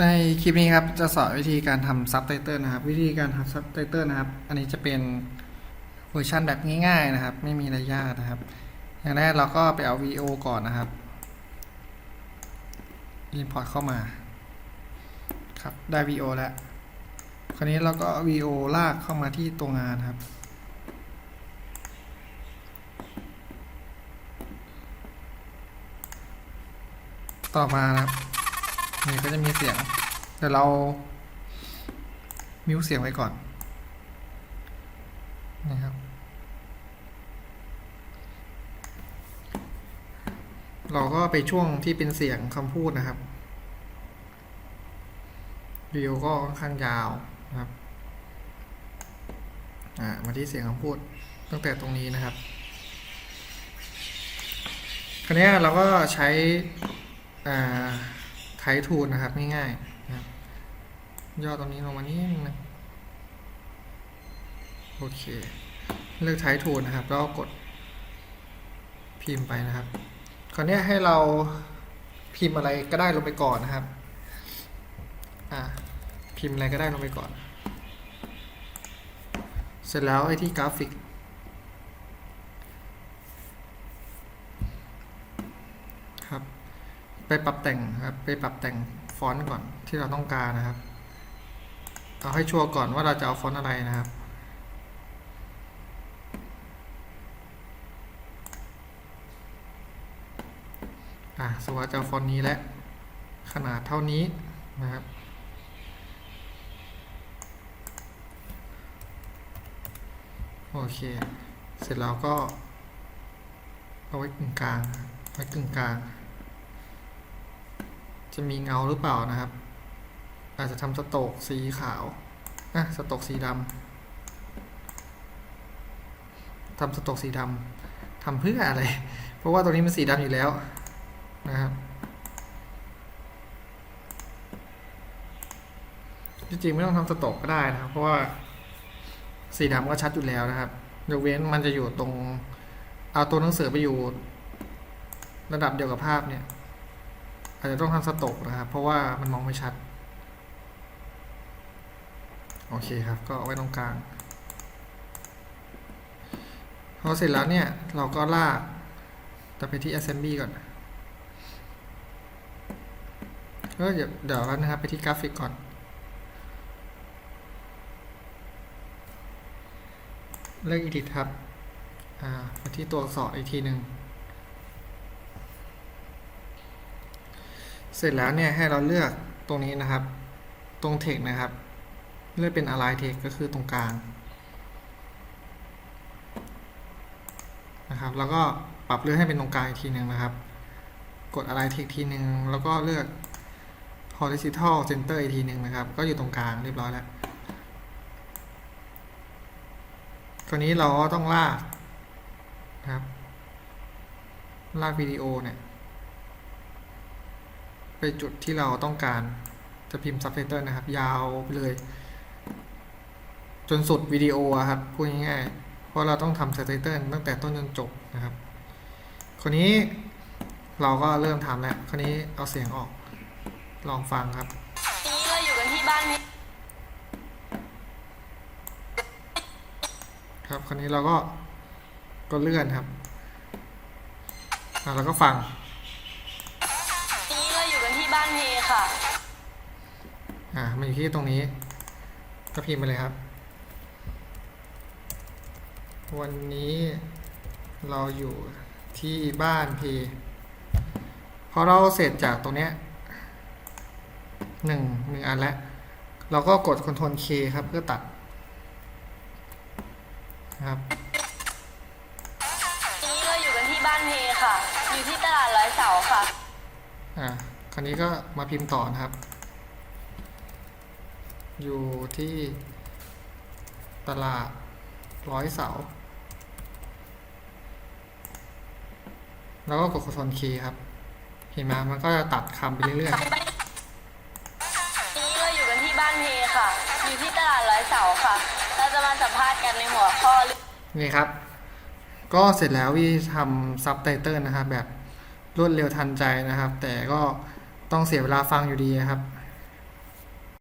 ในคลิปนี้ครับจะสอนวิธีการทำซับไตเติลนะครับ วิธีการทำซับไตเติลนะครับ อันนี้จะเป็นเวอร์ชันแบบง่ายๆนะครับ ไม่มีอะไรยากนะครับ อย่างแรกเราก็ไปเอา VO ก่อนนะครับ Import เข้ามาครับได้ VO แล้ว คราวนี้เราก็ VO ลากเข้ามาที่ตัวงานครับ ต่อมานะครับ นี่ก็จะมีเสียงเดี๋ยวเรา มิวเสียงไว้ก่อนนะครับ เราก็ไปช่วงที่เป็นเสียงคำพูดนะครับวิดีโอก็ค่อนข้างยาวนะครับ อ่า มาที่เสียงคำพูดตั้งแต่ตรงนี้นะครับคราวนี้เราก็ใช้ อ่า ไททูนนะครับง่ายๆนะครับย่อตรงนี้ลงมานิดนึงนะโอเค เลือกไททูนนะครับ แล้วก็กดพิมพ์ไปนะครับคราวนี้ให้เราพิมพ์อะไรก็ได้ลงไปก่อนนะครับ อ่าพิมพ์อะไรก็ได้ลงไปก่อน เสร็จแล้วไอ้ที่กราฟิก ครับ ไปปรับแต่งครับ ไปปรับแต่งฟอนต์ก่อนที่เราต้องการนะครับ เอาให้ชัวร์ก่อนว่าเราจะเอาฟอนต์อะไรนะครับอะสมมติว่าจะเอาฟอนต์นี้และ ขนาดเท่านี้นะครับ โอเค เสร็จแล้วก็ เอาไว้กึ่งกลางไว้กึ่งกลาง จะมีเงาหรือเปล่านะครับ อาจจะทำสโตกสีขาวอะสโตกสีดำทำสโตกสีดำทำเพื่ออะไร เพราะว่าตัวนี้มันสีดำอยู่แล้วนะครับจริงๆไม่ต้องทำสโตกก็ได้นะครับ เพราะว่าสีดำก็ชัดอยู่แล้วนะครับยกเว้นมันจะอยู่ตรง เอาตัวหนังสือไปอยู่ ระดับเดียวกับภาพเนี่ย อาจจะต้องทำสโตกนะครับ เพราะว่ามันมองไม่ชัด โอเคครับ ก็เอาไว้ตรงกลางพอเสร็จแล้วเนี่ย เราก็ลากจะไปที่ assembly ก่อนก็เดี๋ยวเดี๋ยวแล้วนะครับ ไปที่กราฟิกก่อนเลือก edit ครับ อ่าไปที่ตัวอักษรอีกทีหนึ่ง เสร็จแล้วเนี่ยให้เราเลือกตรงนี้นะครับ ตรง text นะครับ เลือกเป็น align text ก็คือตรงกลางนะครับ แล้วก็ปรับเลือกให้เป็นตรงกลางอีกทีหนึ่งนะครับ กด align text ทีหนึ่งแล้วก็เลือก horizontal center อีกทีหนึ่งนะครับ ก็อยู่ตรงกลางเรียบร้อยแล้วคราวนี้เราก็ต้องลากนะครับ ลากวิดีโอเนี่ย ไปจุดที่เราต้องการจะพิมพ์ซับไตเติลนะครับ ยาวไปเลย จนสุดวิดีโออะครับพูดง่ายๆเพราะเราต้องทำซับไตเติลตั้งแต่ต้นจนจบนะครับคราวนี้เราก็เริ่มทำแล้วคราวนี้เอาเสียงออกลองฟังครับทีนี้เราอยู่กันที่บ้านนี้ครับคราวนี้เราก็ก็เลื่อนครับอะแล้วก็ฟังทีนี้เรา อยู่กันที่บ้านเพค่ะ อ่ามันอยู่ที่ตรงนี้ ก็พิมพ์ไปเลยครับ วันนี้เราอยู่ที่บ้านพีพอเราเสร็จจากตรงเนี้ยหนึ่งหนึ่งอันแล้วเราก็กด Ctrl K ครับ เพื่อตัดนะครับทีนี้เราอยู่กันที่บ้านเพค่ะ อยู่ที่ตลาดร้อยเสาค่ะ อ่าค ราวนี้ก็มาพิมพ์ต่อนะครับ อยู่ที่ตลาดร้อยเสา แล้วก็กด Ctrl K ครับ เห็นไหมมันก็จะตัดคำไปเรื่อยทีนี้เราอยู่กันที่บ้านเพค่ะ อยู่ที่ตลาดร้อยเสาค่ะ เราจะมาสัมภาษณ์กันในหัวข้อเรื่องๆนี่ครับ ก็เสร็จแล้ววิธีทำซับไตเติลนะครับ แบบรวดเร็วทันใจนะครับ แต่ก็ ต้องเสียเวลาฟังอยู่ดีครับ